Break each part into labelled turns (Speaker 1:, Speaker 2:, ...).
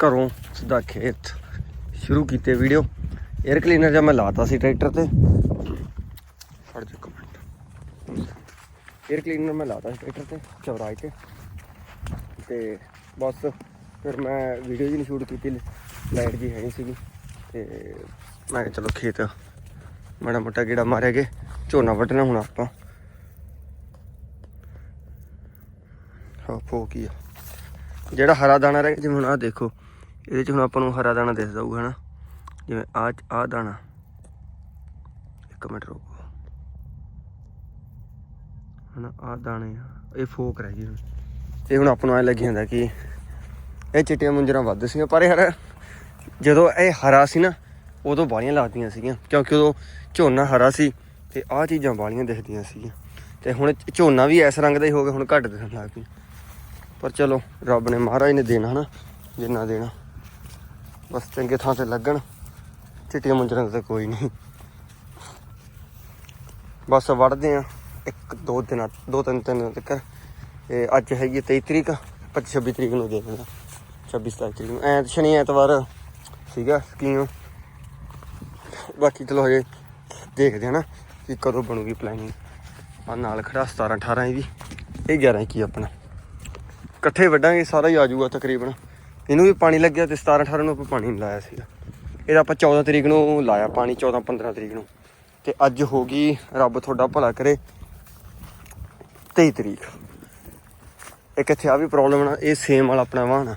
Speaker 1: ਘਰੋਂ ਸਿੱਧਾ ਖੇਤ ਸ਼ੁਰੂ ਕੀਤੇ ਵੀਡੀਓ। 에ਅਰ ਕਲੀਨਰ ਜਦ ਮੈਂ ਲਾਤਾ ਸੀ ਟਰੈਕਟਰ ਤੇ। ਫੜ ਜਾ ਕਮੈਂਟ 에ਅਰ ਕਲੀਨਰ ਮੈਂ ਲਾਤਾ ਸੀ ਟਰੈਕਟਰ ਤੇ ਚਵਰਾਜ ਤੇ। ਤੇ ਬਸ ਫਿਰ ਮੈਂ ਵੀਡੀਓ ਜੀ ਨਹੀਂ ਸ਼ੂਟ ਕੀਤੀ ਲਾਈਟ ਜੀ ਹੈ ਨਹੀਂ ਸੀਗੀ। ਤੇ ਮੈਂ ਕਿਹਾ ਚਲੋ ਖੇਤ ਮਾੜਾ ਮੋਟਾ ਗੇੜਾ ਮਾਰਿਆਗੇ ਝੋਨਾ ਵੱਢਣਾ ਹੁਣ ਆਪਾਂ। ਹਾਂ ਫੋ ਕੀ ਆ। ਜਿਹੜਾ ਹਰਾ ਦਾਣਾ ਰਹਿ ਗਿਆ, ਜਿਵੇਂ ਹੁਣ ਆਹ ਦੇਖੋ। ਇਹਦੇ ਚ ਹੁਣ ਆਪਾਂ ਨੂੰ ਹਰਾ ਦਾਣਾ ਦਿਸ ਜਾਊਗਾ, ਹਨਾ? ਜਿਵੇਂ ਆ ਆ ਦਾਣਾ। ਇੱਕ ਮਿੰਟ ਰੁਕੋ। ਹਨਾ ਆ ਦਾਣੇ ਆ। ਇਹ ਫੋਕ ਰਹਿ ਗਈ ਹੁਣ। ਹੁਣ ਆਪਾਂ ਨੂੰ ਐ ਲੱਗੀ ਜਾਂਦਾ ਕਿ ਇਹ ਚਿੱਟੀਆਂ ਮੁੰਜਰਾਂ ਵੱਧ ਸੀਗੀਆਂ, ਪਰ ਯਾਰ ਜਦੋਂ ਇਹ ਹਰਾ ਸੀ ਨਾ, ਉਦੋਂ ਬਾਲੀਆਂ ਲੱਗਦੀਆਂ ਸੀਗੀਆਂ। ਕਿਉਂਕਿ ਉਦੋਂ ਝੋਨਾ ਹਰਾ ਸੀ ਤੇ ਆਹ ਚੀਜ਼ਾਂ ਬਾਲੀਆਂ ਦਿਖਦੀਆਂ ਸੀਗੀਆਂ। ਤੇ ਹੁਣ ਝੋਨਾ ਵੀ ਇਸ ਰੰਗ ਦਾ ਹੀ ਹੋ ਗਿਆ, ਹੁਣ ਘੱਟ ਦਿਖਣ ਲੱਗ ਪਈ। ਪਰ ਚਲੋ, ਰੱਬ ਨੇ ਮਹਾਰਾਜ ਨੇ ਦੇਣਾ, ਹਨਾ? ਜਿੰਨਾ ਦੇਣਾ। ਬਸ ਚੰਗੇ ਥਾਂ ਤੇ ਲੱਗਣ। ਚਿੱਟੀਆਂ ਮੁੰਜਰਾਂ ਦਾ ਕੋਈ ਨਹੀਂ। ਬਸ ਵੜਦੇ ਆ ਇੱਕ, ਦੋ ਦਿਨਾਂ, ਦੋ ਤਿੰਨ ਤਿੰਨ ਦਿਨ ਤੱਕ। ਇਹ ਅੱਜ ਹੈਗੀ ਹੈ 23 ਤਰੀਕ 25 26 ਤਰੀਕ ਨੂੰ ਦੇ ਦੇਣਾ 26 27 ਤਰੀਕ ਨੂੰ। ਐ ਸ਼ਨੀ, ਐਤਵਾਰ ਸੀਗਾ ਸਕੀਮ। ਬਾਕੀ ਚਲੋ ਹਜੇ ਦੇਖਦੇ ਆ ਨਾ ਕਿ ਕਦੋਂ ਬਣੂਗੀ ਪਲੈਨਿੰਗ ਆ ਨਾਲ ਖੜਾ 17 18 ਇਹ ਵੀ। ਇਹ 11 ਕੀ ਆਪਣਾ। ਇਕੱਠੇ ਵੱਢਾਂਗੇ, ਸਾਰਾ ਹੀ ਆ ਜਾਊਗਾ ਤਕਰੀਬਨ। ਇਹਨੂੰ ਵੀ ਪਾਣੀ ਲੱਗਿਆ ਤੇ 17 18 ਨੂੰ ਆਪਾਂ ਪਾਣੀ ਨਹੀਂ ਲਾਇਆ ਸੀਗਾ। ਇਹਦਾ ਆਪਾਂ 14 ਤਰੀਕ ਨੂੰ ਲਾਇਆ ਪਾਣੀ 14 15 ਤਰੀਕ ਨੂੰ। ਤੇ ਅੱਜ ਹੋ ਗਈ, ਰੱਬ ਤੁਹਾਡਾ ਭਲਾ ਕਰੇ। 23 ਤਰੀਕ। ਇੱਕ ਇੱਥੇ ਆ ਵੀ ਪ੍ਰੋਬਲਮ ਨਾ, ਇਹ ਸੇਮ ਵਾਲਾ ਆਪਣਾ ਵਾਹਨ ਆ।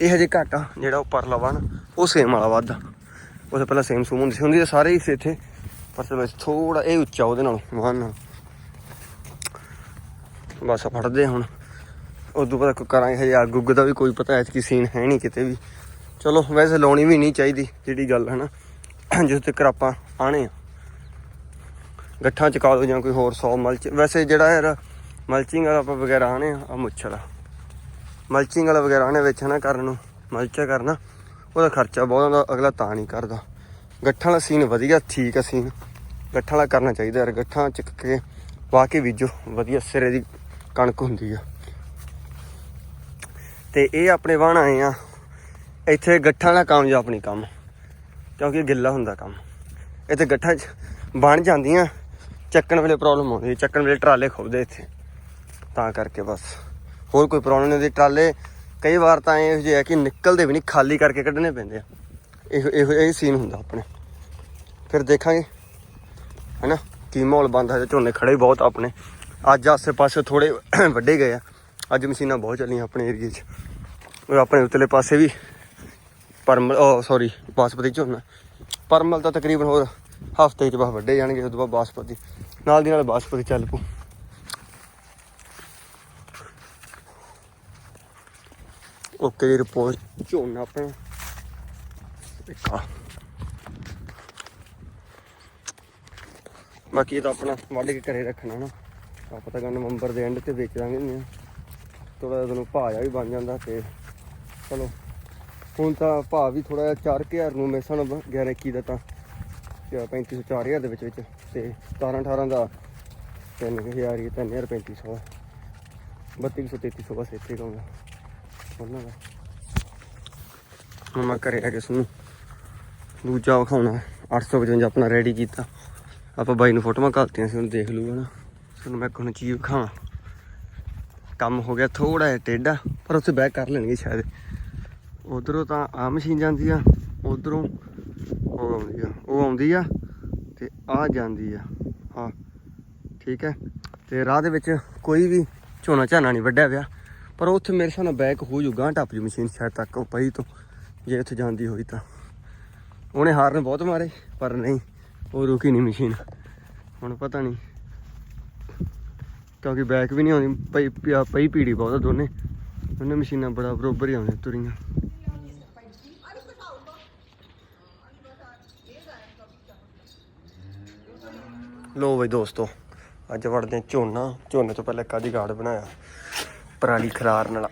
Speaker 1: ਇਹ ਹਜੇ ਘੱਟ ਆ, ਜਿਹੜਾ ਉਹ ਪਰਲਾ ਵਾਹਨ ਉਹ ਸੇਮ ਵਾਲਾ ਵੱਧ ਆ। ਉਹਦੇ ਪਹਿਲਾਂ ਸੇਮ ਸੂਮ ਹੁੰਦੀ ਸੀ ਹੁੰਦੀ ਤਾਂ ਸਾਰੇ ਹੀ ਸੀ ਇੱਥੇ। ਪਰ ਚਲੋ ਥੋੜਾ ਇਹ ਉੱਚਾ ਉਹਦੇ ਨਾਲ ਵਾਹਨ ਬਸ ਫੜਦੇ ਹੁਣ। ਉਦੋਂ ਬਾਅਦ ਕੋਈ ਕਰਾਂਗੇ ਹਜੇ ਅੱਗ ਉੱਗ ਦਾ ਵੀ ਕੋਈ ਪਤਾ ਐ ਕਿ ਸੀਨ ਹੈ ਨਹੀਂ ਕਿਤੇ ਵੀ। ਚਲੋ, ਵੈਸੇ ਲਾਉਣੀ ਵੀ ਨਹੀਂ ਚਾਹੀਦੀ ਜਿਹੜੀ ਗੱਲ ਹੈ ਨਾ ਜਿਸ ਤੱਕ ਆਪਾਂ ਆਣੇ ਆ। ਗੱਠਾਂ ਚਕਾ ਦੋ ਜਾਂ ਕੋਈ ਹੋਰ ਸੌ ਮਲਚ ਵੈਸੇ ਜਿਹੜਾ ਯਾਰ ਮਲਚਿੰਗ ਵਾਲਾ ਆਪਾਂ ਵਗੈਰਾ ਆਣੇ ਆ ਮੁੱਛਲ ਆ ਮਲਚਿੰਗ ਵਾਲਾ ਵਗੈਰਾ ਆਣੇ ਵਿੱਚ ਨਾ ਕਰਨ ਨੂੰ ਮਲਚਾ ਕਰਨਾ। ਉਹਦਾ ਖਰਚਾ ਬਹੁਤ ਆਉਂਦਾ, ਅਗਲਾ ਤਾਂ ਨਹੀਂ ਕਰਦਾ। ਗੱਠਾਂ ਵਾਲਾ ਸੀਨ ਵਧੀਆ, ਠੀਕ ਆ ਸੀਨ ਗੱਠਾਂ ਵਾਲਾ ਕਰਨਾ ਚਾਹੀਦਾ ਯਾਰ, ਗੱਠਾਂ ਚੱਕ ਕੇ ਵਾਹ ਕੇ ਬੀਜੋ, ਵਧੀਆ ਸਿਰੇ ਦੀ ਕਣਕ ਹੁੰਦੀ ਆ। ਤੇ ਇਹ ਆਪਣੇ ਵਾਹਣ ਆਏ ਆ। ਇੱਥੇ ਗੱਠਾਂ ਦਾ ਕੰਮ ਕਾਮਯਾਬ ਨਹੀਂ ਕੰਮ, ਕਿਉਂਕਿ ਗਿੱਲਾ ਹੁੰਦਾ ਕੰਮ। ਇੱਥੇ ਗੱਠਾਂ 'ਚ ਬਣ ਜਾਂਦੀਆਂ, ਚੱਕਣ ਵੇਲੇ ਪ੍ਰੋਬਲਮ ਆਉਂਦੀ ਚੱਕਣ ਵੇਲੇ ਟਰਾਲੇ ਖੁੱਬਦੇ ਇੱਥੇ। ਤਾਂ ਕਰਕੇ ਬਸ। ਹੋਰ ਕੋਈ ਪ੍ਰੋਬਲਮ ਨਹੀਂ ਹੁੰਦੀ, ਟਰਾਲੇ ਕਈ ਵਾਰ ਤਾਂ ਇਹ ਜਿਹੇ ਆ ਕਿ ਨਿਕਲਦੇ ਵੀ ਨਹੀਂ, ਖਾਲੀ ਕਰਕੇ ਕੱਢਣੇ ਪੈਂਦੇ ਆ। ਇਹੋ ਇਹੋ ਇਹ ਸੀਨ ਹੁੰਦਾ ਆਪਣੇ। ਫਿਰ ਦੇਖਾਂਗੇ, ਹੈਨਾ, ਕੀ ਮਾਹੌਲ ਬੰਦਾ ਹੈ ਝੋਨੇ ਖੜੇ ਬਹੁਤ ਆਪਣੇ। ਅੱਜ ਆਸੇ ਪਾਸੇ ਥੋੜੇ ਵੱਡੇ ਗਏ ਆ। ਅੱਜ ਮਸ਼ੀਨਾਂ ਬਹੁਤ ਚੱਲੀਆਂ ਆਪਣੇ ਏਰੀਏ 'ਚ। ਔਰ ਆਪਣੇ ਉਤਲੇ ਪਾਸੇ ਵੀ ਪਰਮਲ, ਉਹ ਸੌਰੀ ਬਾਸਪਤੀ ਝੋਨਾ। ਪਰਮਲ ਤਾਂ ਤਕਰੀਬਨ ਹੋਰ ਹਫ਼ਤੇ 'ਚ ਬਸ ਵੱਡੇ ਜਾਣਗੇ, ਉਦੋਂ ਬਾਅਦ ਬਾਸਪਤੀ। ਨਾਲ ਦੀ ਨਾਲ ਬਾਸਪਤੀ ਚੱਲ ਪੂ ਓਕੇ ਦੀ ਰਿਪੋਰਟ ਝੋਨਾ ਆਪਣਾ। ਇੱਕ ਆ। ਬਾਕੀ ਇਹ ਤਾਂ ਆਪਣਾ, ਵੱਢ ਕੇ ਘਰੇ ਰੱਖਣਾ ਨਾ। ਆਪਾਂ ਤਾਂ ਨਵੰਬਰ ਦੇ ਐਂਡ ਤੇ ਵੇਚ ਦਾਂਗੇ ਨੇ ਥੋੜਾ ਜਿਹਾ ਨੂੰ ਭਾਅ ਜਿਹਾ ਵੀ ਬਣ ਜਾਂਦਾ ਤੇ ਚਲੋ, ਹੁਣ ਤਾਂ ਭਾਅ ਵੀ ਥੋੜਾ ਜਿਹਾ 4000 ਨੂੰ ਮੇਰੇ ਸਾਨੂੰ 11 ਦਾ ਤਾਂ 3500 4000 ਦੇ ਵਿੱਚ ਵਿੱਚ ਤੇ 17 18 ਦਾ 3000 ਹੀ 3000 3500 3200 3300 ਬਸ ਇੱਥੇ ਕਹੂੰਗਾ ਉਹਨਾਂ ਦਾ। ਹੁਣ ਮੈਂ ਘਰੇ ਆ ਕੇ ਸੁਣੂ ਦੂਜਾ ਵਿਖਾਉਣਾ। 855 ਆਪਣਾ ਰੈਡੀ ਕੀਤਾ। ਆਪਾਂ ਬਾਈ ਨੂੰ ਫੋਟੋਆਂ ਘਾਲਤੀਆਂ ਸੀ ਉਹਨੂੰ ਦੇਖ ਲੂਗਾ ਨਾ। ਤੁਹਾਨੂੰ ਮੈਂ ਇੱਕ ਹੁਣ ਚੀਜ਼ ਵਿਖਾਵਾਂ। ਕੰਮ ਹੋ ਗਿਆ ਥੋੜਾ ਜਿਹਾ ਟੇਢਾ, ਪਰ ਉੱਥੇ ਬੈਕ ਕਰ ਲੈਣਗੇ ਸ਼ਾਇਦ। ਉਧਰੋਂ ਤਾਂ ਆ ਮਸ਼ੀਨ ਜਾਂਦੀ ਆ, ਉਧਰੋਂ ਉਹ ਆਉਂਦੀ ਆ, ਉਹ ਆਉਂਦੀ ਆ ਤੇ ਆ ਜਾਂਦੀ ਆ ਹਾਂ ਠੀਕ ਹੈ। ਤੇ ਰਾਹ ਦੇ ਵਿੱਚ ਕੋਈ ਵੀ ਝੋਨਾ ਝਾਨਾ ਨਹੀਂ ਵੱਢਿਆ ਪਿਆ, ਪਰ ਉੱਥੇ ਮੇਰੇ ਹਿਸਾਬ ਨਾਲ ਬੈਕ ਹੋ ਜੂਗਾ ਟੱਪ ਜੂ ਮਸ਼ੀਨ ਸ਼ਾਇਦ ਤੱਕ ਉਹ ਪਈ ਤੋਂ, ਜੇ ਉੱਥੇ ਜਾਂਦੀ ਹੋਈ ਤਾਂ। ਉਹਨੇ ਹਾਰਨ ਬਹੁਤ ਮਾਰੇ, ਪਰ ਨਹੀਂ, ਉਹ ਰੁਕੀ ਨਹੀਂ ਮਸ਼ੀਨ। ਹੁਣ ਪਤਾ ਨਹੀਂ ਕਿਉਂਕਿ ਬੈਕ ਵੀ ਨਹੀਂ ਆਉਂਦੀ, ਪਈ ਪਈ ਪੀੜੀ ਬਹੁਤ ਆ ਦੋਨੇ। ਦੋਨੇ ਮਸ਼ੀਨਾਂ ਬੜਾ ਬਰੋਬਰ ਹੀ ਆਉਂਦੀਆਂ ਤੁਰੀਆਂ। ਲੋ ਬਈ ਦੋਸਤੋ, ਅੱਜ ਵੜਦੇ ਹਾਂ ਝੋਨਾ। ਝੋਨੇ ਤੋਂ ਪਹਿਲਾਂ ਕਾਦੀ ਗਾਰਡ ਬਣਾਇਆ, ਪਰਾਲੀ ਖਰਾਰਨ ਵਾਲਾ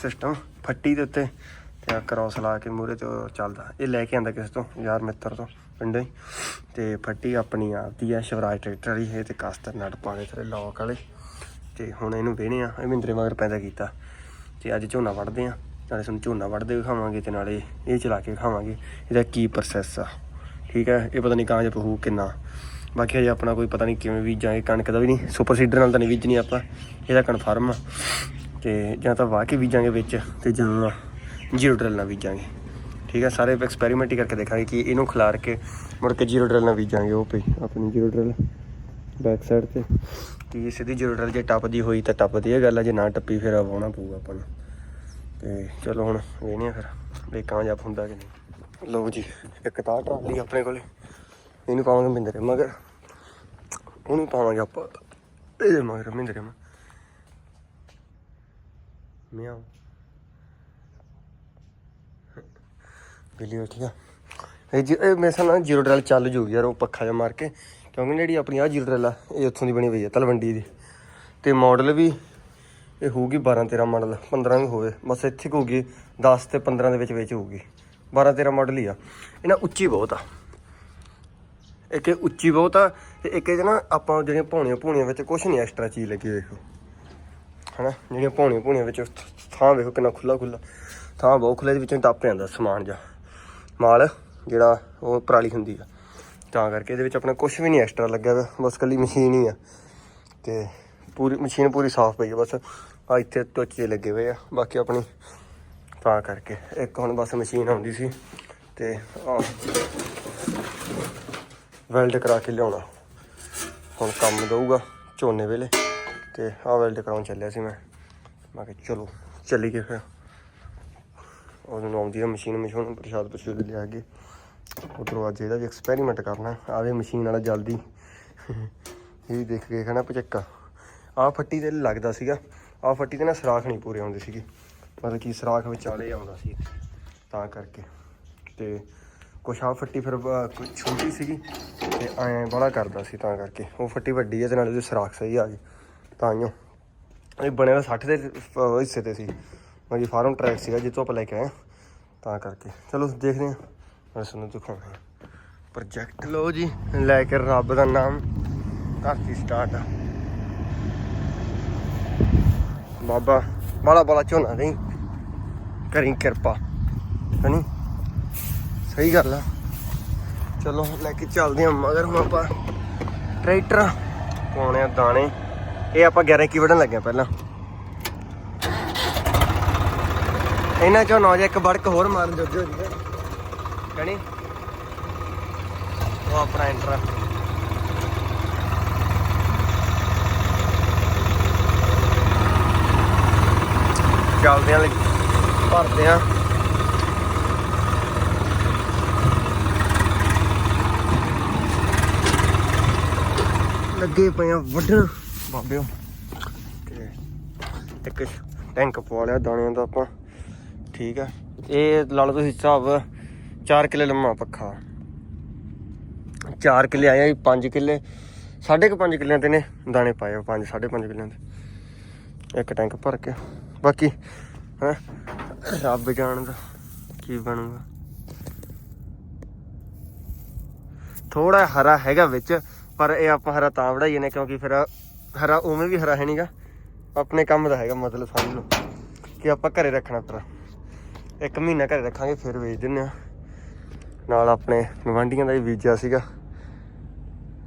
Speaker 1: ਸਿਸਟਮ ਫੱਟੀ ਦੇ ਉੱਤੇ ਤੇ ਆ ਕ੍ਰਾਸ ਲਾ ਕੇ ਮੂਰੇ ਤੇ ਚੱਲਦਾ। ਇਹ ਲੈ ਕੇ ਆਂਦਾ ਕਿਸੇ ਤੋਂ, ਯਾਰ ਮਿੱਤਰ ਤੋਂ। ਪਿੰਡੋਂ ਹੀ ਤੇ ਫੱਟੀ ਆਪਣੀ ਆਪਦੀ ਆ ਸ਼ਿਵਰਾਜ ਟਰੈਕਟਰ ਵਾਲੀ ਹੈ ਤੇ ਕਸਟਰ ਨਟ ਪਾਣੇ ਥਰੇ ਲੋਕ ਵਾਲੇ। ਤੇ ਹੁਣ ਇਹਨੂੰ ਵੇਹਣੇ ਆ, ਇਹ ਮਿੰਦਰੇ ਮਗਰ ਪੈਦਾ ਕੀਤਾ। ਤੇ ਅੱਜ ਝੋਨਾ ਵੱਢਦੇ ਆ, ਨਾਲੇ ਤੁਹਾਨੂੰ ਝੋਨਾ ਵੱਢਦੇ ਵਿਖਾਵਾਂਗੇ ਤੇ ਨਾਲੇ ਇਹ ਚਲਾ ਕੇ ਵਿਖਾਵਾਂਗੇ, ਇਹਦਾ ਕੀ ਪ੍ਰੋਸੈਸ ਆ। ਠੀਕ ਹੈ, ਇਹ ਪਤਾ ਨਹੀਂ ਕਾਂਜ ਪਹੂ ਕਿੰਨਾ। ਬਾਕੀ ਅਜੇ ਆਪਣਾ ਕੋਈ ਪਤਾ ਨਹੀਂ ਕਿਵੇਂ ਬੀਜਾਂਗੇ ਕਣਕ ਦਾ ਵੀ ਨਹੀਂ, ਸੁਪਰ ਸੀਡਰ ਨਾਲ ਤਾਂ ਨਹੀਂ ਬੀਜਣੀ ਆਪਾਂ, ਇਹਦਾ ਕਨਫਰਮ ਆ। ਤੇ ਜਾਂ ਤਾਂ ਵਾਹ ਕੇ ਬੀਜਾਂਗੇ ਵਿੱਚ ਤੇ ਜਾਂ ਜੀਰੋ ਡਰਿਲ ਨਾਲ ਬੀਜਾਂਗੇ। ਠੀਕ ਹੈ, ਸਾਰੇ ਐਕਸਪੈਰੀਮੈਂਟ ਹੀ ਕਰਕੇ ਦੇਖਾਂਗੇ ਕਿ ਇਹਨੂੰ ਖਿਲਾਰ ਕੇ ਮੁੜ ਕੇ ਜੀਰੋ ਡਰਿਲ ਨਾਲ ਬੀਜਾਂਗੇ ਉਹ ਪਈ ਆਪਣੀ ਜੀਰੋ ਡਰਿਲ ਬੈਕ ਸਾਈਡ ਤੇ। ਕਿ ਸਿੱਧੀ ਜੀਰੋ ਡਰਿਲ ਜੇ ਟੱਪਦੀ ਹੋਈ ਤਾਂ ਟੱਪਦੀ ਹੈ, ਗੱਲ ਆ ਜੇ ਨਾ ਟੱਪੀ ਫਿਰ ਵਾਉਣਾ ਪਊਗਾ ਆਪਾਂ ਨੂੰ। ਤੇ ਚਲੋ ਹੁਣ ਵੇਖਨੇ ਆ ਫਿਰ ਵੀ ਕਾਮਯਾਬ ਹੁੰਦਾ ਕਿ ਨਹੀਂ। ਲਓ ਜੀ, ਇੱਕ ਤਾਂ ਟਰਾਲੀ ਆਪਣੇ ਕੋਲੇ, ਇਹਨੂੰ ਪਾਵਾਂਗੇ ਮਹਿੰਦਰੇ ਮਗਰ ਉਹਨੂੰ ਪਾਵਾਂਗੇ ਆਪਾਂ ਇਹਦੇ ਮਗਰ ਮਹਿੰਦਰੇ ਮਾ। ਮਿਆਉ ਬਿੱਲੀ ਉੱਠ ਆ। ਇਹ ਜੀ, ਇਹ ਮੇਰੇ ਸਾਹ ਨਾਲ ਜੀਰੋ ਡਰਲ ਚੱਲ ਜੂਗੀ ਯਾਰ, ਉਹ ਪੱਖਾ ਜਿਹਾ ਮਾਰ ਕੇ। ਕਿਉਂਕਿ ਜਿਹੜੀ ਆਪਣੀ ਆ ਜੀਰੋ ਡਰਲ ਆ, ਇਹ ਉੱਥੋਂ ਦੀ ਬਣੀ ਹੋਈ ਆ, ਤਲਵੰਡੀ ਦੀ। ਤੇ ਮਾਡਲ ਵੀ ਇਹ ਹੋਊਗੀ 12 13 ਮਾਡਲ 15 ਵੀ ਹੋਵੇ। ਬਸ ਇੱਥੇ ਕੁ ਹੋਊਗੀ 10 ਤੇ 15 ਦੇ ਵਿੱਚ ਵਿੱਚ ਹੋਊਗੀ। 12 13 ਮਾਡਲ ਹੀ ਆ। ਇਹ ਨਾ ਉੱਚੀ ਬਹੁਤ ਆ। ਇੱਕ ਇਹ ਉੱਚੀ ਬਹੁਤ ਆ, ਤੇ ਇੱਕ ਇਹ ਨਾ ਆਪਾਂ ਜਿਹੜੀਆਂ ਪੌਣੀਆਂ ਪੌਣੀਆਂ ਵਿੱਚ ਕੁਝ ਨਹੀਂ ਐਕਸਟਰਾ ਚੀਜ਼ ਲੱਗੀ ਵੇਖੋ ਹਨਾ? ਜਿਹੜੀਆਂ ਪੌਣੀਆਂ ਪੌਣੀਆਂ ਵਿੱਚ ਥਾਂ ਵੇਖੋ ਕਿੰਨਾ ਖੁੱਲਾ ਖੁੱਲਾ ਥਾਂ ਬਹੁਤ ਖੁੱਲੇ ਦੇ ਵਿੱਚੋਂ ਟੱਪ ਜਾਂਦਾ ਸਮਾਨ ਜਾਂ ਮਾਲ, ਜਿਹੜਾ ਉਹ ਪਰਾਲੀ ਹੁੰਦੀ ਆ। ਤਾਂ ਕਰਕੇ ਇਹਦੇ ਵਿੱਚ ਆਪਣਾ ਕੁਝ ਵੀ ਨਹੀਂ ਐਕਸਟਰਾ ਲੱਗਿਆ ਹੋਇਆ ਬਸ ਕੱਲੀ ਮਸ਼ੀਨ ਹੀ ਆ। ਤੇ ਪੂਰੀ, ਮਸ਼ੀਨ ਪੂਰੀ ਸਾਫ਼ ਪਈ ਆ ਬਸ। ਆ ਇੱਥੇ ਟੋਚੇ ਲੱਗੇ ਹੋਏ ਆ। ਬਾਕੀ ਆਪਣੀ, ਤਾਂ ਕਰਕੇ। ਇੱਕ ਹੁਣ ਬਸ ਮਸ਼ੀਨ ਆਉਂਦੀ ਸੀ। ਤੇ ਆ ਵੈਲਡ ਕਰਾ ਕੇ ਲਿਆਉਣਾ। ਹੁਣ ਕੰਮ ਦਊਗਾ ਝੋਨੇ ਵੇਲੇ। ਤੇ ਆ ਵੈਲਡ ਕਰਾਉਣ ਚੱਲਿਆ ਸੀ ਮੈਂ। ਮੈਂ ਕਿਹਾ ਚਲੋ, ਚੱਲੀਏ ਫਿਰ। ਉਹਨੂੰ ਆਉਂਦੀ ਆ ਮਸ਼ੀਨ ਮਸ਼ੀਨ ਪ੍ਰਸ਼ਾਦ ਪ੍ਰਸ਼ੂਦ ਲਿਆ ਕੇ ਉਧਰੋਂ ਅੱਜ ਇਹਦਾ ਵੀ ਐਕਸਪੈਰੀਮੈਂਟ ਕਰਨਾ। ਆਵੇ ਮਸ਼ੀਨ ਵਾਲਾ ਜਲਦੀ। ਇਹ ਦੇਖ ਕੇ ਖਾਣਾ ਪਚੱਕਾ। ਆਹ ਫੱਟੀ ਤੇ ਲੱਗਦਾ ਸੀਗਾ। ਆਹ ਫੱਟੀ ਤੇ ਨਾ ਸਰਾਖ ਨਹੀਂ ਪੂਰੇ ਆਉਂਦੇ ਸੀਗੇ। ਮਤਲਬ ਕਿ ਸਰਾਖ ਵਿਚਾਲੇ ਆਉਂਦਾ ਸੀ। ਤਾਂ ਕਰਕੇ। ਤੇ ਕੁਛ ਆਹ ਫੱਟੀ ਫਿਰ ਛੋਟੀ ਸੀਗੀ। ਤੇ ਐਂ ਬੜਾ ਕਰਦਾ ਸੀ ਤਾਂ ਕਰਕੇ। ਉਹ ਫੱਟੀ ਵੱਡੀ ਹੈ ਤੇ ਨਾਲੇ ਉਹਦੇ ਸਰਾਖ ਸਹੀ ਆ ਗਈ। ਤਾਂ ਹੀ ਇਹ ਬਣਿਆ ਹੋਇਆ 60 ਦੇ ਹਿੱਸੇ ਤੇ ਸੀ। ਮੇਰੀ ਫਾਰਮ ਟਰੈਕ ਸੀਗਾ, ਜਿੱਥੋਂ ਆਪਾਂ ਲੈ ਕੇ ਆਏ ਤਾਂ ਕਰਕੇ। ਚਲੋ, ਦੇਖਦੇ ਹਾਂ। ਮੈਂ ਤੁਹਾਨੂੰ ਦਿਖਾਉਣਾ ਪ੍ਰੋਜੈਕਟ ਲਓ ਜੀ, ਲੈ ਕੇ ਰੱਬ ਦਾ ਨਾਮ। ਧਰਤੀ ਸਟਾਰਟ ਆ। ਬਾਬਾ, ਬਾਲਾ ਬਾਲਾ ਝੋਨਾ ਨਹੀਂ, ਕਰੀ ਕਿਰਪਾ। ਹਨੀ? ਸਹੀ ਗੱਲ ਆ। ਚਲੋ, ਲੈ ਕੇ ਚੱਲਦੇ ਹਾਂ। ਮਗਰ ਹੁਣ ਆਪਾਂ ਟਰੈਕਟਰ ਪਾਉਣੇ ਆ ਦਾਣੇ। ਇਹ ਆਪਾਂ 11 ਕੀ ਵੜਨ ਲੱਗਿਆ ਪਹਿਲਾਂ। ਇਹਨਾਂ ਚੋਂ ਨੌ ਇੱਕ ਬੜਕ ਹੋਰ ਮਾਰਨ ਜੋਗੇ ਹੋ ਜੀ ਕਣੀ? ਉਹ ਆਪਣਾ ਐਂਟਰ ਚੱਲਦੇ ਆਂ ਭਰਦੇ ਆਂ। ਲੱਗੇ ਪਏ ਆ ਵੱਢਣ। ਬਾਬਿਓ। ਤੇ ਇੱਕ ਟੈਂਕ ਪਵਾ ਲਿਆ ਦਾਣਿਆਂ ਦਾ ਆਪਾਂ। ਠੀਕ ਆ। ਇਹ ਲਾ ਲਓ ਤੁਸੀਂ ਹਿਸਾਬ 4 ਕਿੱਲੇ ਲੰਮਾ ਪੱਖਾ। 4 ਕਿੱਲੇ ਆਇਆ 5 ਕਿੱਲੇ। ਸਾਢੇ ਕੁ 5 ਕਿੱਲਿਆਂ ਤੇ ਨੇ ਦਾਣੇ ਪਾਏ 5 5.5 ਕਿੱਲਿਆਂ ਦੇ ਇੱਕ ਟੈਂਕ ਭਰ ਕੇ। ਬਾਕੀ, ਹੈ, ਰੱਬ ਜਾਣਦਾ ਕੀ ਬਣੂਗਾ। ਥੋੜਾ ਹਰਾ ਹੈਗਾ ਵਿੱਚ, ਪਰ ਇਹ ਆਪਾਂ ਹਰਾ ਤਾਂ ਵੜਾਈ ਨੇ, ਕਿਉਂਕਿ ਫਿਰ ਹਰਾ ਉਵੇਂ ਵੀ ਹਰਾ ਹੈ ਨਹੀਂਗਾ ਆਪਣੇ ਕੰਮ ਦਾ ਹੈਗਾ ਮਤਲਬ ਸਮਝ ਲਓ ਕਿ ਆਪਾਂ ਘਰੇ ਰੱਖਣਾ ਟਰਾ ਇੱਕ ਮਹੀਨਾ ਘਰੇ ਰੱਖਾਂਗੇ, ਫਿਰ ਵੇਚ ਦਿੰਨੇ ਆ ਨਾਲ ਆਪਣੇ ਗਵਾਂਢੀਆਂ ਦਾ ਵੀ ਬੀਜਿਆ ਸੀਗਾ।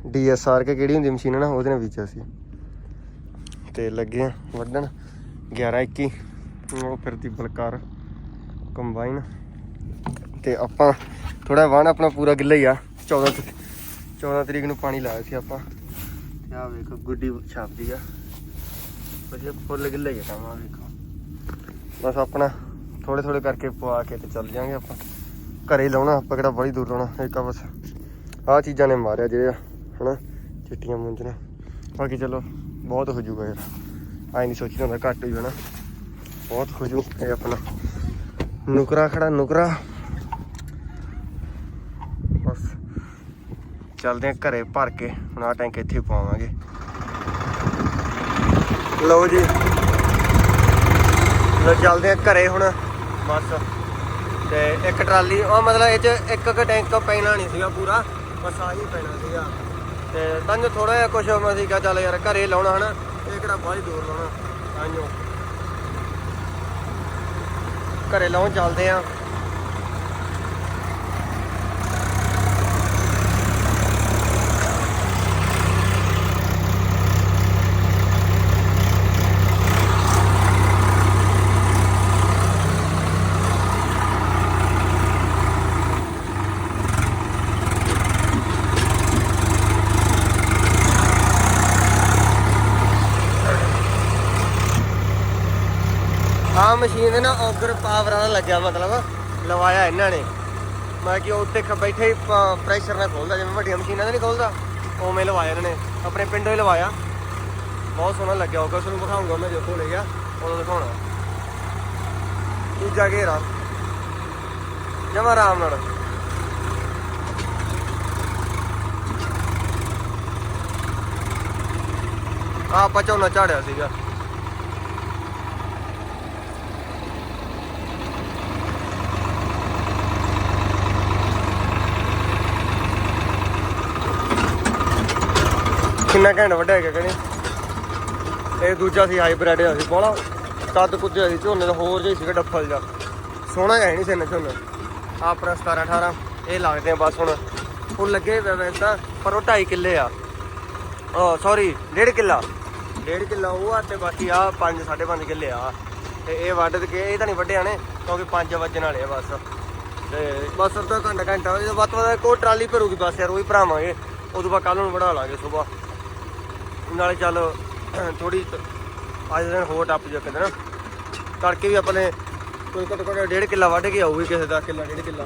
Speaker 1: ਡੀਐਸਆਰ ਕੇ ਕਿਹੜੀ ਹੁੰਦੀ ਮਸ਼ੀਨ ਨਾ, ਉਹਦੇ ਨਾਲ ਬੀਜਿਆ ਸੀ। ਤੇ ਲੱਗੇ ਆ ਵੱਢਣ। 11 21 ਉਹ ਫਿਰਦੀ ਬਲਕਾਰ ਕੰਬਾਈਨ। ਤੇ ਆਪਾਂ ਥੋੜਾ ਵਾਣ ਆਪਣਾ ਪੂਰਾ ਗਿੱਲਾ ਹੀ ਆ। 14 ਤਰੀਕ 14 ਤਰੀਕ ਨੂੰ ਪਾਣੀ ਲਾਇਆ ਸੀ ਆਪਾਂ। ਤੇ ਆ ਵੇਖੋ, ਗੁੱਡੀ ਛਾਪਦੀ ਆ। ਵਧੀਆ, ਫੁੱਲ ਗਿੱਲਾ ਹੀ ਆ ਕੰਮ ਵੇਖੋ। ਬਸ ਆਪਣਾ ਥੋੜੇ ਥੋੜੇ ਕਰਕੇ ਪਵਾ ਕੇ ਤੇ ਚੱਲ ਜਾਾਂਗੇ ਆਪਾਂ। ਘਰੇ ਲਾਉਣਾ, ਆਪਾਂ ਕਿਹੜਾ ਬੜੀ ਦੂਰ ਲਾਉਣਾ, ਇੱਕ ਆ ਬਸ ਆਹ ਚੀਜ਼ਾਂ ਨੇ ਮਾਰਿਆ ਜਿਹੜੇ ਹਨਾ, ਚਿੱਟੀਆਂ ਮੁੰਜਣਾ ਬਾਕੀ ਚਲੋ, ਬਹੁਤ ਹੋ ਜਾਊਗਾ ਯਾਰ। ਆਈ ਨਹੀਂ ਸੋਚੀ ਹੁੰਦਾ, ਘੱਟ ਹੀ ਜਾਣਾ ਬਹੁਤ ਹੋ ਜੂ ਇਹ ਆਪਣਾ। ਨੁਕਰਾ ਖੜਾ, ਨੁਕਰਾ। ਬਸ। ਚੱਲਦੇ ਆ ਘਰੇ ਭਰ ਕੇ, ਹੁਣ ਆ ਟੈਂਕ ਇੱਥੇ ਪਾਵਾਂਗੇ ਲਓ ਜੀ। ਲੋ ਚੱਲਦੇ ਆ ਘਰੇ ਹੁਣ। ਬਸ। ਤੇ ਇੱਕ ਟਰਾਲੀ, ਉਹ ਮਤਲਬ ਇਹ ਚ ਇੱਕ ਇੱਕ ਟੈਂਕ ਪੈਣਾ ਨਹੀਂ ਸੀਗਾ ਪੂਰਾ, ਬਸ ਆਹੀ ਪੈਣਾ ਸੀਗਾ। ਤੇ ਤਾਂ ਥੋੜਾ ਜਿਹਾ ਕੁਝ ਮੈਂ ਸੀਗਾ, ਚੱਲ ਯਾਰ ਘਰੇ ਲਾਉਣਾ ਹਨਾ, ਇਹ ਕਿਹੜਾ ਬਾਹਲੀ ਦੂਰ ਲਾਉਣਾ ਤਾਂਯੋ ਘਰੇ ਲਾਉਣ ਚੱਲਦੇ ਆ ਆ ਮਸ਼ੀਨ ਦੇ ਨਾ ਔਗਰ ਪਾਵਰ ਵਾਲਾ ਲੱਗਿਆ ਮਤਲਬ, ਲਵਾਇਆ ਇਹਨਾਂ ਨੇ। ਮੈਂ ਕਿ ਉੱਤੇ ਬੈਠੇ ਹੀ ਪ੍ਰੈਸ਼ਰ ਨਾਲ ਖੋਲਦਾ, ਜਿਵੇਂ ਵੱਡੀਆਂ ਮਸ਼ੀਨਾਂ ਦਾ ਨਹੀਂ ਖੋਲਦਾ। ਉਵੇਂ ਲਵਾਇਆ ਇਹਨਾਂ ਨੇ, ਆਪਣੇ ਪਿੰਡੋਂ ਹੀ ਲਵਾਇਆ। ਬਹੁਤ ਸੋਹਣਾ ਲੱਗਿਆ ਹੋਗਾ ਤੁਹਾਨੂੰ ਦਿਖਾਉਂਗਾ ਮੈਂ ਜਦੋਂ ਲੈ ਗਿਆ ਉਦੋਂ ਦਿਖਾਉਣਾ। ਦੂਜਾ ਘੇਰਾ। ਜਮਾ ਆਰਾਮ ਨਾਲ। ਆ ਆਪਾਂ ਝੋਨਾ ਝਾੜਿਆ ਸੀਗਾ। ਕਿੰਨਾ ਘੈਂਟ ਵੱਡਾ ਹੈਗਾ ਕਹਣੇ ਇਹ ਦੂਜਾ ਸੀ ਹਾਈਬ੍ਰਿਡ ਆ ਸੀ ਬੋਲਾ ਕੱਦ ਕੁੱਦ ਸੀ ਝੋਨੇ ਦਾ, ਹੋਰ ਜਿਹਾ ਸੀਗਾ ਡੱਫਲ ਜਾ ਸੋਹਣਾ ਹੈ ਨਹੀਂ ਸਿੰਨ ਝੋਨਾ। ਆਪਣਾ 17 18 ਇਹ ਲੱਗਦੇ ਆ ਬਸ ਹੁਣ। ਹੁਣ ਲੱਗੇ ਹੋਏ ਵੈਸੇ ਤਾਂ, ਪਰ ਉਹ 2.5 ਕਿੱਲੇ ਆ। ਓ ਸੌਰੀ 1.5 ਕਿੱਲਾ। 1.5 ਕਿੱਲਾ ਉਹ ਆ ਤੇ ਬਾਕੀ ਆ 5 5.5 ਕਿੱਲੇ ਆ। ਤੇ ਇਹ ਵੱਢ ਕੇ, ਇਹ ਤਾਂ ਨਹੀਂ ਵੱਢਿਆ ਨੇ, ਕਿਉਂਕਿ 5 ਵਜਣ ਵਾਲੇ ਆ ਬਸ। ਤੇ ਬਸ ਅੱਧਾ ਘੰਟਾ ਘੰਟਾ ਵੱਧ ਤੋਂ ਵੱਧ ਕੋਈ ਟਰਾਲੀ ਭਰੂਗੀ ਬਸ ਯਾਰ, ਉਹੀ ਭਰਾਵਾਂਗੇ। ਉਦੋਂ ਬਾਅਦ ਕੱਲ ਨੂੰ ਵੜਾ ਲਾਂਗੇ ਸਵੇਰ। ਨਾਲੇ ਚੱਲ ਥੋੜੀ ਅੱਜ ਦਿਨ ਹੋਰ ਟੱਪ ਜਾ ਕਿਤੇ ਨਾ ਤੜਕੇ ਵੀ ਆਪਣੇ ਕੋਈ ਘੱਟੋ ਘੱਟ ਡੇਢ ਕਿੱਲਾ ਵੱਢ ਕੇ ਆਊਗੀ ਕਿਸੇ ਦਾ ਕਿੱਲਾ ਡੇਢ ਕਿੱਲਾ।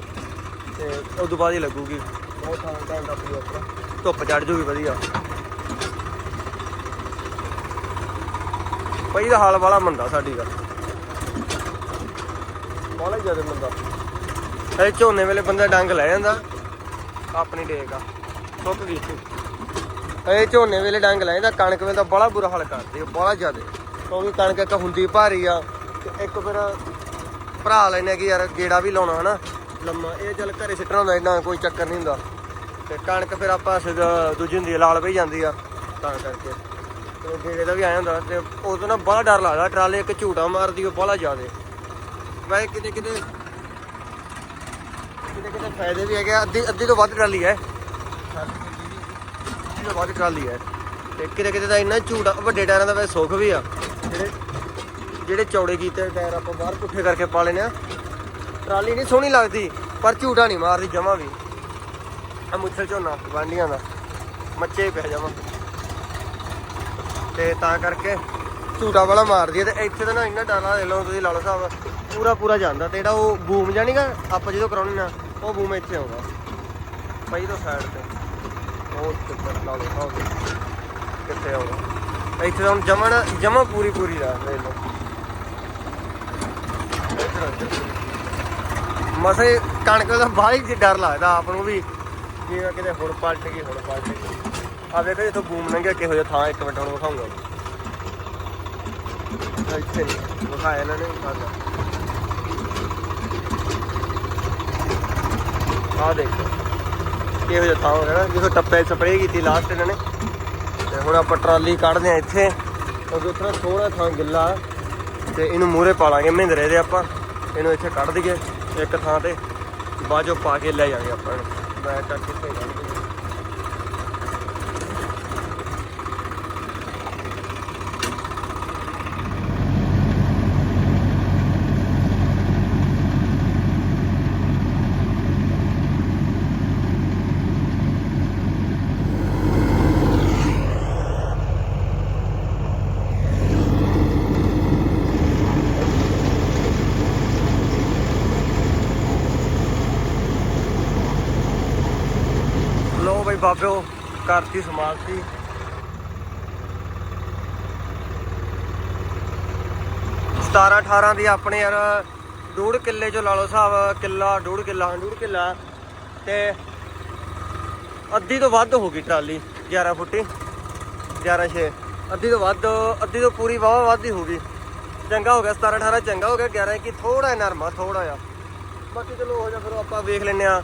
Speaker 1: ਤੇ ਉਦੋਂ ਬਾਅਦ ਹੀ ਲੱਗੂਗੀ। ਬਹੁਤ ਥਾਂ ਟਾਈਮ ਟੱਪ ਜੂ ਆਪਣਾ। ਧੁੱਪ ਚੜ ਜੂਗੀ ਵਧੀਆ। ਪਈ ਦਾ ਹਾਲ ਵਾਲਾ ਮੰਦਾ ਸਾਡੀ ਦਾ। ਬਾਲਾ ਜ਼ਿਆਦਾ ਮੰਦਾ। ਇਹ ਝੋਨੇ ਵੇਲੇ ਬੰਦਾ ਡੰਗ ਲੈ ਜਾਂਦਾ। ਆਪਣੀ ਡੇਕ ਆ। ਸੁੱਕ ਗਈ ਇਹ ਝੋਨੇ ਵੇਲੇ ਡੰਗ ਲਾਏ ਤਾਂ ਕਣਕ ਵੇਲੇ ਤਾਂ ਬੜਾ ਬੁਰਾ ਹਾਲ ਕਰਦੀ ਆ ਬੜਾ ਜ਼ਿਆਦਾ। ਕਿਉਂਕਿ ਕਣਕ ਇੱਕ ਹੁੰਦੀ ਭਾਰੀ ਆ ਤੇ ਇੱਕ ਫਿਰ ਭਰਾ ਲੈਨੇ ਕਿ ਯਾਰ ਗੇੜਾ ਵੀ ਲਾਉਣਾ ਹਨਾ? ਲੰਮਾ। ਇਹ ਚੱਲ ਘਰੇ ਸਿੱਟਣਾ ਹੁੰਦਾ ਇੰਨਾ ਕੋਈ ਚੱਕਰ ਨਹੀਂ ਹੁੰਦਾ। ਤੇ ਕਣਕ ਫਿਰ ਆਪਾਂ ਸਿੱਧਾ ਦੂਜੀ ਹੁੰਦੀ ਆ, ਲਾਲ ਪਈ ਜਾਂਦੀ ਆ ਤਾਂ ਕਰਕੇ। ਤੇ ਗੇੜੇ ਦਾ ਵੀ ਆਇਆ ਹੁੰਦਾ ਤੇ ਉਦੋਂ ਨਾ ਬੜਾ ਡਰ ਲੱਗਦਾ ਟਰਾਲੇ ਇੱਕ ਝੂਟਾ ਮਾਰਦੀ ਉਹ ਬੜਾ ਜ਼ਿਆਦਾ। ਵੈਸੇ ਕਿਤੇ ਕਿਤੇ ਕਿਤੇ ਕਿਤੇ ਫਾਇਦੇ ਵੀ ਹੈਗੇ ਆ, ਅੱਧੀ ਅੱਧੀ ਤੋਂ ਵੱਧ ਟਰਾਲੀ ਹੈ। ਅੱਧੀ ਤੋਂ ਵੱਧ ਟਰਾਲੀ ਹੈ ਤੇ ਕਿਤੇ ਕਿਤੇ ਤਾਂ ਇੰਨਾ ਝੂਟਾ ਵੱਡੇ ਟਾਇਰਾਂ ਦਾ ਵੈਸੇ ਸੁੱਖ ਵੀ ਆ। ਜਿਹੜੇ ਜਿਹੜੇ ਚੌੜੇ ਕੀਤੇ ਟਾਇਰ ਆਪਾਂ ਬਾਹਰ ਪੁੱਠੇ ਕਰਕੇ ਪਾ ਲੈਨੇ ਆ। ਟਰਾਲੀ ਨਹੀਂ ਸੋਹਣੀ ਲੱਗਦੀ, ਪਰ ਝੂਟਾ ਨਹੀਂ ਮਾਰਦੀ, ਜਮਾ ਵੀ। ਆ ਮੁੱਛਲ ਝੋਨਾ ਵਾਂਡੀਆਂ ਦਾ। ਮੱਚੇ ਹੀ ਪਿਆ ਜਮਾ ਤੇ ਤਾਂ ਕਰਕੇ ਝੂਟਾ ਵਾਲਾ ਮਾਰਦੀ ਹੈ ਤੇ ਇੱਥੇ ਤਾਂ ਨਾ ਇੰਨਾ ਡਰ ਦੇ ਲਓ ਤੁਸੀਂ ਲਾ ਲਓ ਸਾਹਿਬ ਪੂਰਾ ਪੂਰਾ ਜਾਂਦਾ। ਤੇ ਜਿਹੜਾ ਉਹ ਬੂਮ ਜਾਣੀਗਾ ਆਪਾਂ ਜਦੋਂ ਕਰਾਉਣੀ ਨਾ, ਉਹ ਬੂਮ ਇੱਥੇ ਆਉਂਦਾ। ਪਈ ਤੋਂ ਸਾਈਡ ਤੇ। ਉਹ ਕਿੱਥੇ ਲਾ ਲਓ ਕਿੱਥੇ ਆਉਂਦਾ ਇੱਥੇ ਹੁਣ ਜਮਣ ਜਮਾ ਪੂਰੀ ਪੂਰੀ ਦਾ ਦੇਖ ਲਓ। ਮਸੇ ਕਣਕ ਦਾ ਬਾਹਲੀ ਜਿ ਡਰ ਲੱਗਦਾ ਆਪ ਨੂੰ ਵੀ ਜਿਵੇਂ ਕਿਤੇ ਹੁਣ ਪਲਟ ਗਈ, ਹੁਣ ਪਲਟ ਗਈ। ਆ ਵੇਖੋ ਜਿੱਥੋਂ ਬੂਮ ਲੰਘਿਆ, ਕਿਹੋ ਜਿਹਾ ਥਾਂ ਇੱਕ ਮਿੰਟ ਹੁਣ ਵਿਖਾਉਂਗਾ। ਇੱਥੇ ਵਿਖਾਇਆ ਇਹਨਾਂ ਨੇ ਆ ਦੇਖੋ। ਕਿਹੋ ਜਿਹਾ ਥਾਂ ਹੋ ਗਿਆ ਨਾ, ਜਿੱਥੋਂ ਟੱਪੇ ਸਪਰੇਅ ਕੀਤੀ ਲਾਸਟ ਇਹਨਾਂ ਨੇ। ਤੇ ਹੁਣ ਆਪਾਂ ਟਰਾਲੀ ਕੱਢਦੇ ਆ ਇੱਥੇ। ਕਿਉਂਕਿ ਉੱਥੇ ਨਾ ਥੋੜਾ ਥਾਂ ਗਿੱਲਾ, ਤੇ ਇਹਨੂੰ ਮੂਰੇ ਪਾ ਲਾਂਗੇ ਮਹਿੰਦਰੇ ਦੇ ਆਪਾਂ। ਇਹਨੂੰ ਇੱਥੇ ਕੱਢ ਦਈਏ, ਇੱਕ ਥਾਂ ਤੇ। ਬਾਜੋ ਪਾ ਕੇ ਲੈ ਜਾਵਾਂਗੇ ਆਪਾਂ ਇਹਨੂੰ। ਬੈਕ ਕਰਕੇ ਇੱਥੇ ਬਈ ਬਾਬਿਓ ਕਰਤੀ ਸਮਾਪਤੀ ਸਤਾਰਾਂ 18 ਦੀ ਆਪਣੇ ਯਾਰ ਡੂੜ ਕਿੱਲੇ ਚੋਂ ਲਾ ਲਓ ਸਾਹਿਬ ਕਿੱਲਾ, ਡੂੜ ਕਿੱਲਾ ਡੂੜ ਕਿੱਲਾ। ਤੇ ਅੱਧੀ ਤੋਂ ਵੱਧ ਹੋ ਗਈ ਟਰਾਲੀ 11 ਫੁੱਟੀ 11 6 ਅੱਧੀ ਤੋਂ ਵੱਧ, ਅੱਧੀ ਤੋਂ ਪੂਰੀ ਵਾਵਾ ਵੱਧ ਹੀ ਹੋ ਗਈ। ਚੰਗਾ ਹੋ ਗਿਆ 17 18 ਚੰਗਾ ਹੋ ਗਿਆ 11 ਕੀ ਥੋੜਾ ਨਰਮਾ ਥੋੜਾ ਆ ਬਾਕੀ ਚਲੋ ਹੋ ਜਾ ਫਿਰ ਆਪਾਂ ਵੇਖ ਲੈਨੇ ਆ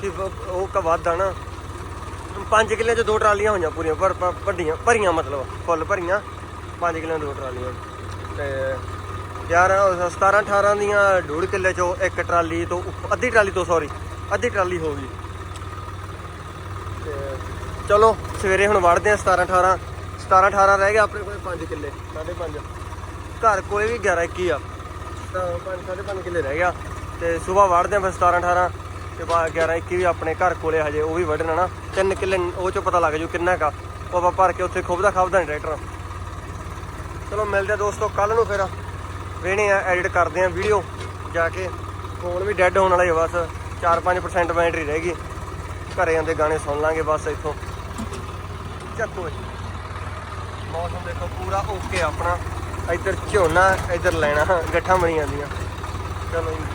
Speaker 1: ਕਿ ਉਹ ਕਾ ਵੱਧ ਆ ਨਾ। ਪੰਜ ਕਿੱਲੇ ਚ ਦੋ ਟਰਾਲੀਆਂ ਹੋਈਆਂ ਪੂਰੀਆਂ, ਪਰ ਪਰ- ਵੱਡੀਆਂ, ਭਰੀਆਂ ਮਤਲਬ, ਫੁੱਲ ਭਰੀਆਂ। ਪੰਜ ਕਿੱਲੇ ਦੋ ਟਰਾਲੀਆਂ। ਤੇ ਯਾਰ 17 18 ਦੀਆਂ ਡੂਢ ਕਿੱਲੇ ਚੋਂ ਇੱਕ ਟਰਾਲੀ ਤੋਂ ਅੱਧੀ ਟਰਾਲੀ ਤੋਂ ਸੌਰੀ ਅੱਧੀ ਟਰਾਲੀ ਹੋ ਗਈ। ਤੇ ਚਲੋ, ਸਵੇਰੇ ਹੁਣ ਵੜਦੇ ਆ 17 18 17 18 ਰਹਿ ਗਿਆ ਆਪਣੇ ਕੋਲ 5 ਕਿੱਲੇ 5.5 ਘਰ ਕੋਲੇ ਵੀ 11 21 ਆ। ਤਾਂ 5 5.5 ਕਿੱਲੇ ਰਹਿ ਗਿਆ। ਤੇ ਸਵੇਰ ਵੜਦੇ ਆ ਫਿਰ 17 18 ਤੇ ਬਾ 11 21 ਵੀ ਆਪਣੇ ਘਰ ਕੋਲੇ ਹਜੇ, ਉਹ ਵੀ ਵੱਢਣਾ ਨਾ ਤਿੰਨ ਕਿੱਲੇ, ਉਹ ਚੋਂ ਪਤਾ ਲੱਗ ਜੂ ਕਿੰਨਾ ਕਾ ਉਹ ਆਪਾਂ ਭਰ ਕੇ ਉੱਥੇ ਖੁਬਦਾ ਖਾਬਦਾ ਨਹੀਂ ਟਰੈਕਟਰ ਚਲੋ, ਮਿਲਦੇ ਆ ਦੋਸਤੋ ਕੱਲ ਨੂੰ ਫਿਰ। ਵੇਣੇ ਆ ਐਡਿਟ ਕਰਦੇ ਆ ਵੀਡੀਓ ਜਾ ਕੇ। ਫੋਨ ਵੀ ਡੈੱਡ ਹੋਣ ਵਾਲਾ ਹੀ ਆ ਬਸ। 4-5% ਬੈਟਰੀ ਰਹਿ ਗਈ। ਘਰੇ ਜਾਂਦੇ ਗਾਣੇ ਸੁਣ ਲਾਂਗੇ ਬਸ ਇੱਥੋਂ। ਚੱਕੋ ਜੀ ਮੌਸਮ ਦੇਖੋ, ਪੂਰਾ ਓਕੇ ਆਪਣਾ। ਇੱਧਰ ਝੋਨਾ, ਇੱਧਰ ਲੈਣਾ। ਗੱਠਾਂ ਬਣੀ ਜਾਂਦੀਆਂ ਚਲੋ ਜੀ।